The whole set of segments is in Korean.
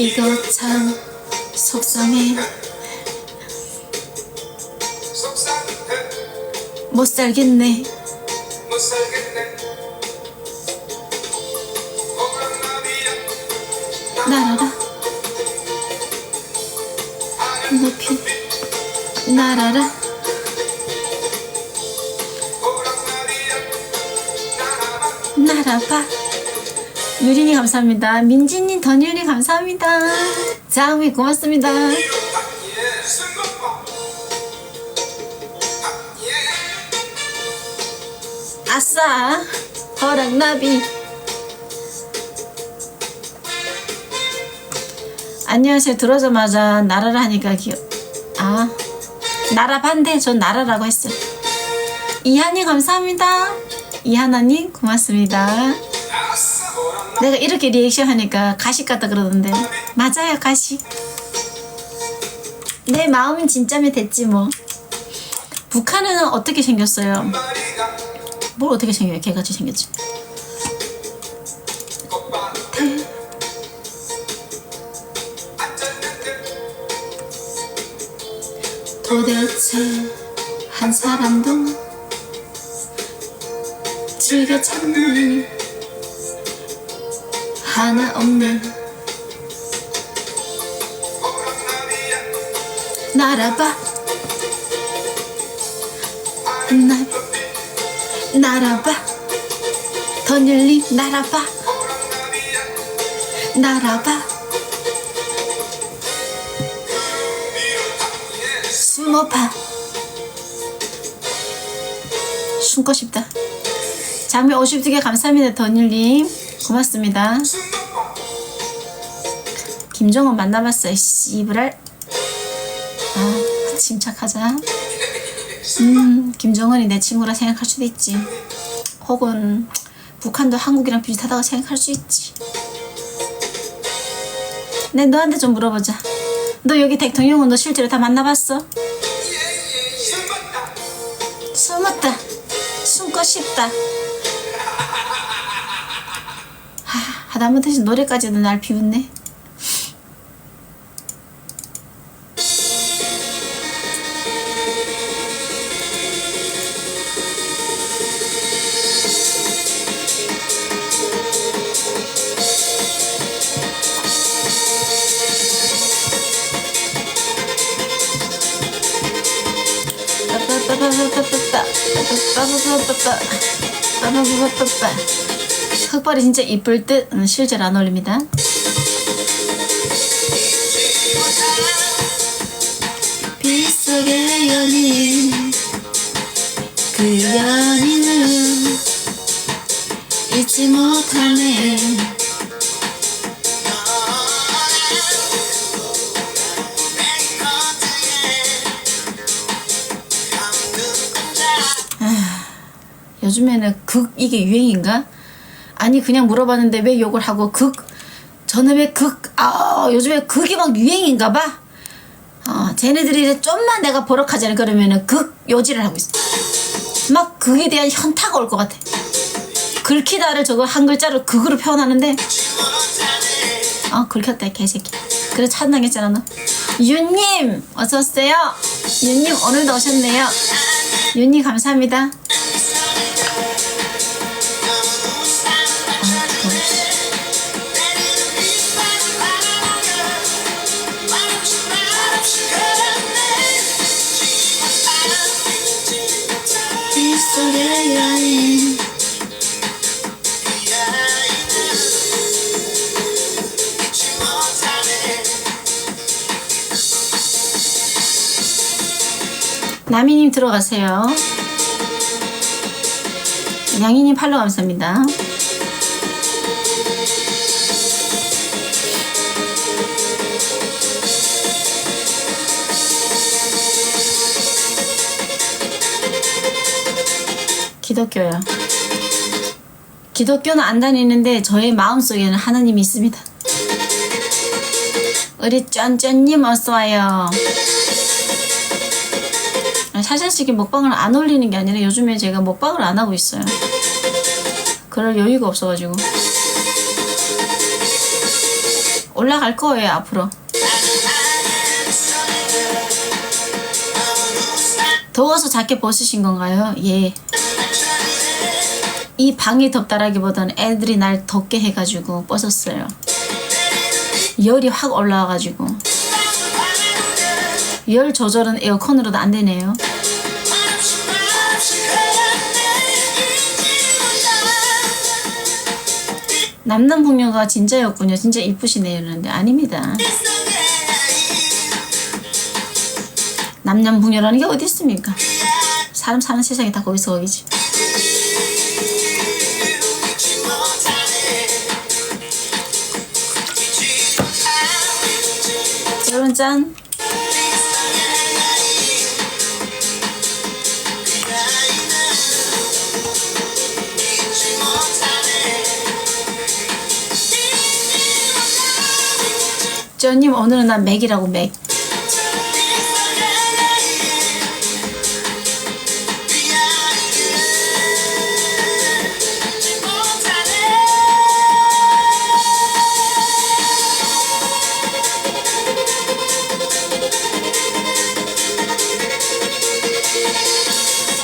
이거 참 속상해. 못 살겠네. 날아라 높이. 나라라. 날아봐 유린이 감사합니다. 민지님 던유리 감사합니다. 자음이 고맙습니다. 아싸 허락나비. 안녕하세요. 들어오자마자 나라라 하니까 기억 아 나라 반대. 전 나라라고 했어요. 이한이 감사합니다. 이하나님 고맙습니다 내가 이렇게 리액션 하니까 가식 같다 그러던데. 맞아요 가식. 내 마음은 진짜면 됐지 뭐. 북한은 어떻게 생겼어요? 뭘 어떻게 생겨요? 개같이 생겼지. 도대체 한 사람도 즐겨 찾는 하나 없는 날아봐. 날 날아봐. 더 열리 날아봐. 날아봐. 예 숨어봐. 숨고 싶다. 장미 52개 감사합니다 던율님 고맙습니다. 김정은 만나봤어요 씨부랄 아 침착하자. 음 김정은이 내 친구라 생각할 수도 있지. 혹은 북한도 한국이랑 비슷하다고 생각할 수 있지. 내 너한테 좀 물어보자. 너 여기 대통령은 너 실제로 다 만나봤어? 숨었다. 숨고 싶다 하, 하다못해 노래까지도 날 비웃네 흑발이 진짜 이쁠 듯 음, 실제로 안 어울립니다. 빗속의 연인 그 연인은 잊지 못하네 요즘에는 극 이게 유행인가? 아니 그냥 물어봤는데 왜 욕을 하고 극 저는 왜 극 아 요즘에 극이 막 유행인가 봐. 어 쟤네들이 이제 좀만 내가 버럭하잖아 그러면은 극 요지를 하고 있어. 막 극에 대한 현타가 올 것 같아. 긁히다를 저거 한 글자로 극으로 표현하는데 어 긁혔다 이 개새끼. 그래 찬당했잖아 너. 윤님 어서 오세요. 윤님 오늘도 오셨네요. 윤님 감사합니다. 나미님 들어가세요. 양이님 팔로 감사합니다. 기독교요. 기독교는 안 다니는데 저의 마음속에는 하나님이 있습니다. 우리 쩐쩐님 어서 와요. 사실식이 먹방을 안 올리는 게 아니라 요즘에 제가 먹방을 안 하고 있어요. 그럴 여유가 없어가지고. 올라갈 거예요 앞으로. 더워서 자켓 벗으신 건가요? 예. 이 방이 덥다라기보다는 애들이 날 덥게 해가지고 벗었어요. 열이 확 올라와가지고 열 조절은 에어컨으로도 안 되네요. 남남 북녀가 진짜였군요. 진짜 이쁘시네요. 이러는데 아닙니다. 남남 북녀라는 게 어디 있습니까? 사람 사는 세상이 다 거기서 거기지. 여러분 짠. 쩌님 오늘은 난 맥이라고 맥.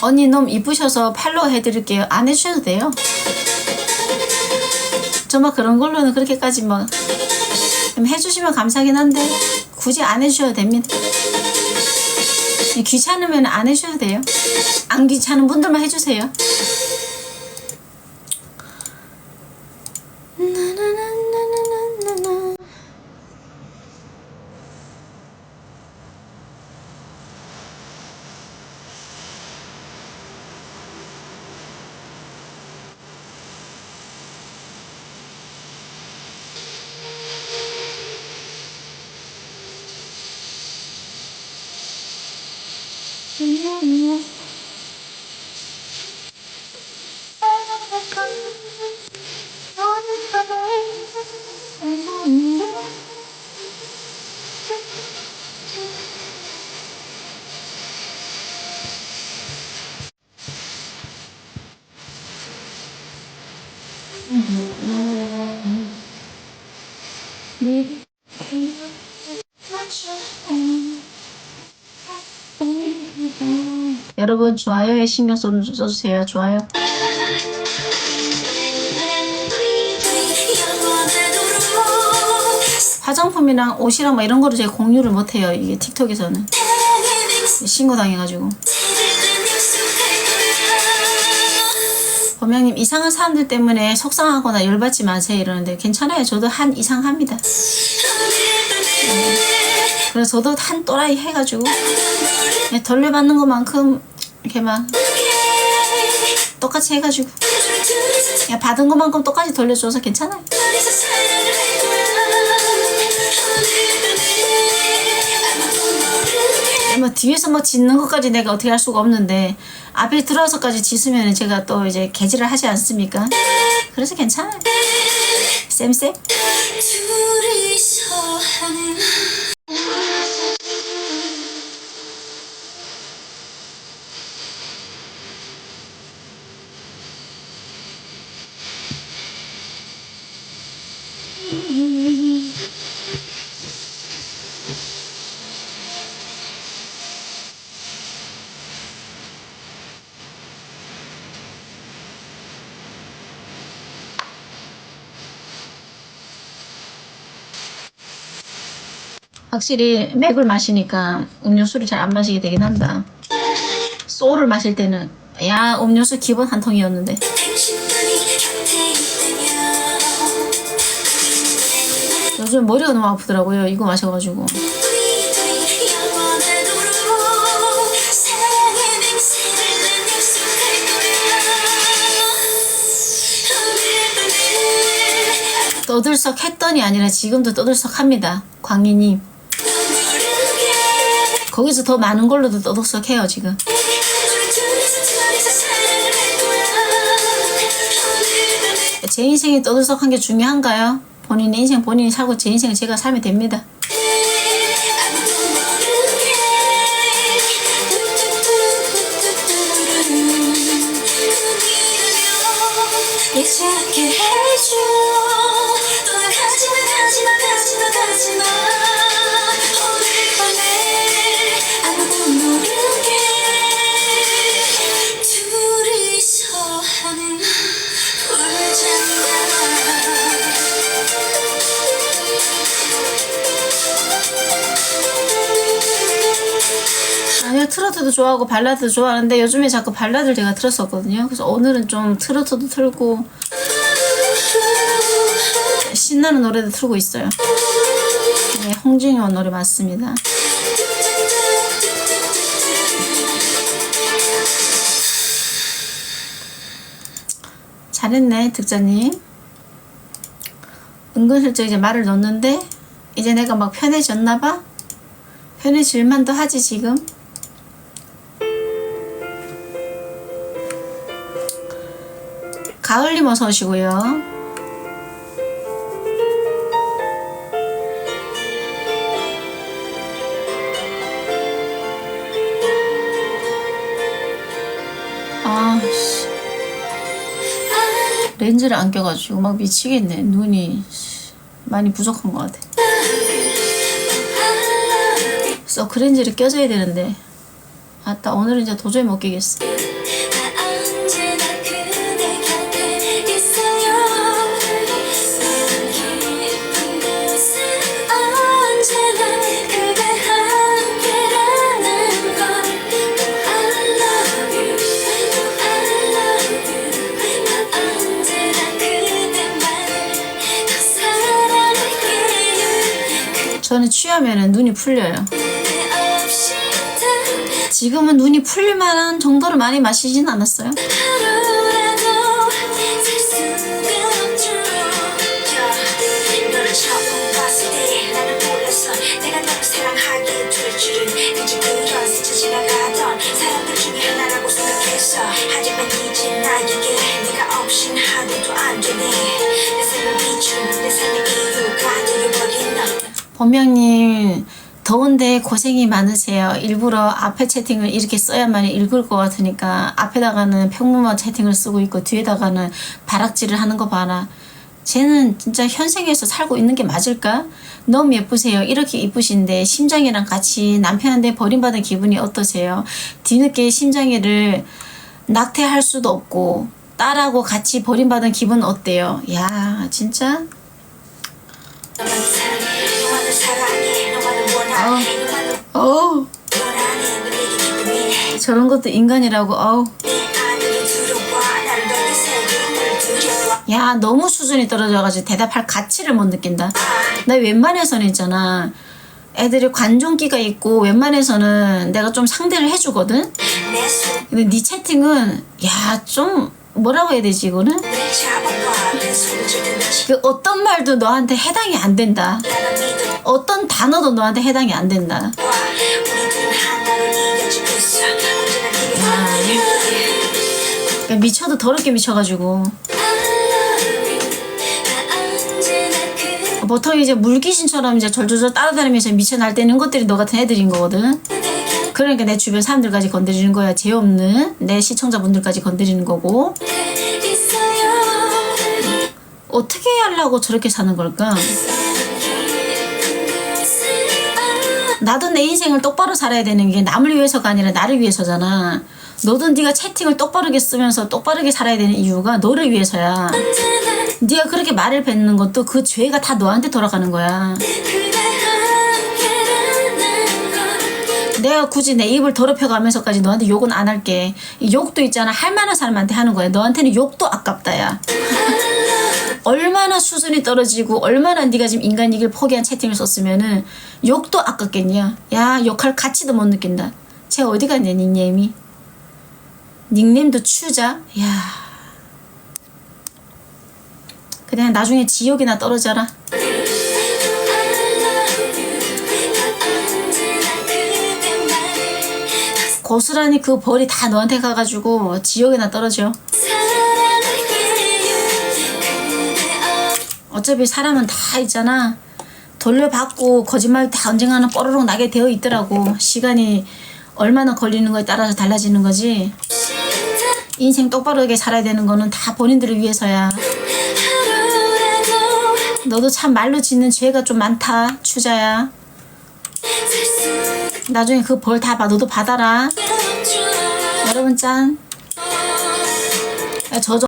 언니 너무 이쁘셔서 팔로우 해드릴게요. 안 해주셔도 돼요. 정말 그런 걸로는 그렇게까지 뭐 좀 해주시면 감사하긴 한데 굳이 안 해주셔도 됩니다. 귀찮으면 안 해주셔도 돼요. 안 귀찮은 분들만 해주세요. 여러분 좋아요에 신경 써- 써주세요. 좋아요. 화장품이랑 옷이랑 뭐 이런 거를 제가 공유를 못해요. 이게 틱톡에서는 신고 당해가지고. 범양님 이상한 사람들 때문에 속상하거나 열받지 마세요 이러는데 괜찮아요. 저도 한 이상 합니다. 그래서 저도 한 또라이 해가지고 그냥 돌려받는 것만큼 이렇게 막 똑같이 해가지고 그냥 받은 것만큼 똑같이 돌려줘서 괜찮아요. 뭐 뒤에서 뭐 짖는 것까지 내가 어떻게 할 수가 없는데 앞에 들어와서까지 짖으면 제가 또 이제 개질을 하지 않습니까? 그래서 괜찮아요. 쌤쌤. 확실히 맥을 마시니까 음료수를 잘 안 마시게 되긴 한다. 소를 마실 때는 야 음료수 기본 한 통이었는데 요즘 머리가 너무 아프더라고요. 이거 마셔가지고 떠들썩 했더니 아니라 지금도 떠들썩 합니다. 광희님 모르게 거기서 더 많은 걸로도 떠들썩해요 지금. 제 인생이 떠들썩한 게 중요한가요? 본인의 인생 본인이 살고 제 인생을 제가 살면 됩니다. 않게 해줘 떠나가지마 가지마 가지마 가지마 트로트도 좋아하고 발라드도 좋아하는데 요즘에 자꾸 발라드를 제가 틀었었거든요. 그래서 오늘은 좀 트로트도 틀고 신나는 노래도 틀고 있어요. 네, 홍진영 노래 맞습니다. 잘했네 득자님. 은근슬쩍 이제 말을 넣는데 이제 내가 막 편해졌나봐. 편해질만도 하지 지금. 가을님 어서 오시고요. 아, 씨. 렌즈를 안 껴가지고 막 미치겠네. 눈이 씨, 많이 부족한 것 같아. 서크렌즈를 껴줘야 되는데. 아따, 오늘은 이제 도저히 못 끼겠어. 취하면 눈이 풀려요. 지금은 눈이 풀릴 만한 정도로 많이 마시진 않았어요. 내가 하지만 이제 나에게 네가 없인 하루도 안 되네 내 삶을 비춘 내 삶의 너 범명님 더운데 고생이 많으세요. 일부러 앞에 채팅을 이렇게 써야만 읽을 것 같으니까 앞에다가는 평범한 채팅을 쓰고 있고 뒤에다가는 바락질을 하는 거 봐라. 쟤는 진짜 현생에서 살고 있는 게 맞을까? 너무 예쁘세요. 이렇게 이쁘신데 심장이랑 같이 남편한테 버림받은 기분이 어떠세요? 뒤늦게 심장이를 낙태할 수도 없고 딸하고 같이 버림받은 기분 어때요? 야 진짜 너에게 기쁨이 저런 것도 인간이라고 어우. 야 너무 수준이 떨어져가지고 대답할 가치를 못 느낀다. 나 웬만해서는 있잖아. 애들이 관종기가 있고 웬만해서는 내가 좀 상대를 해주거든? 근데 네 채팅은 야좀 뭐라고 해야 되지 이거는? 그 어떤 말도 너한테 해당이 안 된다. 어떤 단어도 너한테 해당이 안 된다. 그러니까 미쳐도 더럽게 미쳐가지고. 보통 이제 물귀신처럼 이제 절절절 따라다니면서 미쳐 날뛰는 것들이 너 같은 애들인 거거든 그러니까 내 주변 사람들까지 건드리는 거야. 죄 없는 내 시청자분들까지 건드리는 거고. 어떻게 하려고 저렇게 사는 걸까? 나도 내 인생을 똑바로 살아야 되는 게 남을 위해서가 아니라 나를 위해서잖아. 너도 네가 채팅을 똑바르게 쓰면서 똑바르게 살아야 되는 이유가 너를 위해서야. 네가 그렇게 말을 뱉는 것도 그 죄가 다 너한테 돌아가는 거야. 내가 굳이 내 입을 더럽혀가면서까지 너한테 욕은 안 할게. 이 욕도 있잖아. 할 만한 사람한테 하는 거야. 너한테는 욕도 아깝다, 야. 얼마나 수준이 떨어지고 얼마나 네가 지금 인간이길 포기한 채팅을 썼으면은 욕도 아깝겠냐. 야, 욕할 가치도 못 느낀다. 쟤 어디 갔냐, 닉네임이. 닉네임도 추자. 야. 그냥 나중에 지옥이나 떨어져라. 고스란히 그 벌이 다 너한테 가가지고 지옥에나 떨어져. 어차피 사람은 다 있잖아. 돌려받고 거짓말 다 언젠가는 뽀로록 나게 되어 있더라고. 시간이 얼마나 걸리는 거에 따라서 달라지는 거지. 인생 똑바르게 살아야 되는 거는 다 본인들을 위해서야. 너도 참 말로 짓는 죄가 좀 많다 추자야 나중에 그 벌 다 봐. 너도 받아라. 여러분 짠. 야, 저